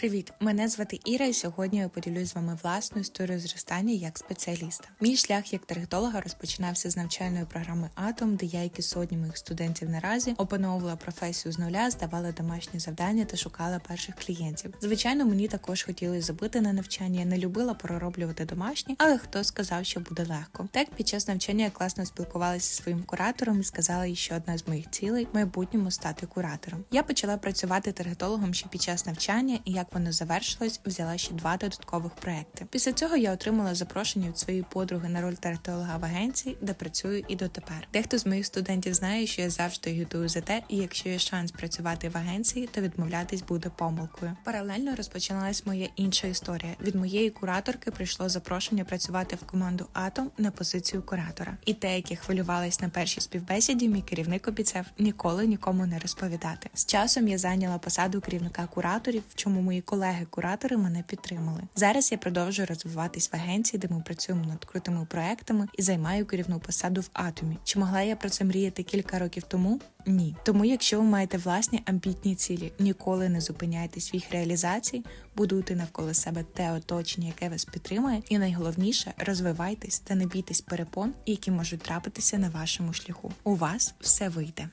Привіт, мене звати Іра, і сьогодні я поділюсь з вами власну історію зростання як спеціаліста. Мій шлях як таргетолога розпочинався з навчальної програми Атом, де я, як і сотні моїх студентів наразі, опановувала професію з нуля, здавала домашні завдання та шукала перших клієнтів. Звичайно, мені також хотілося забити на навчання. Я не любила пророблювати домашні, але хто сказав, що буде легко. Так під час навчання я класно спілкувалася зі своїм куратором і сказала, їй, що одна з моїх цілей в майбутньому стати куратором. Я почала працювати таргетологом ще під час навчання, і як воно завершилось, взяла ще два додаткових проекти. Після цього я отримала запрошення від своєї подруги на роль таргетолога в агенції, де працюю і дотепер. Дехто з моїх студентів знає, що я завжди агітую за те, і якщо є шанс працювати в агенції, то відмовлятись буде помилкою. Паралельно розпочиналась моя інша історія. Від моєї кураторки прийшло запрошення працювати в команду Атом на позицію куратора. І те, як я хвилювалась на першій співбесіді, мій керівник обіцяв ніколи нікому не розповідати. З часом я зайняла посаду керівника кураторів, в чому мої колеги-куратори мене підтримали. Зараз я продовжую розвиватись в агенції, де ми працюємо над крутими проектами і займаю керівну посаду в Атомі. Чи могла я про це мріяти кілька років тому? Ні. Тому, якщо ви маєте власні амбітні цілі, ніколи не зупиняйтесь в їх реалізації, будуйте навколо себе те оточення, яке вас підтримує, і найголовніше розвивайтесь та не бійтесь перепон, які можуть трапитися на вашому шляху. У вас все вийде.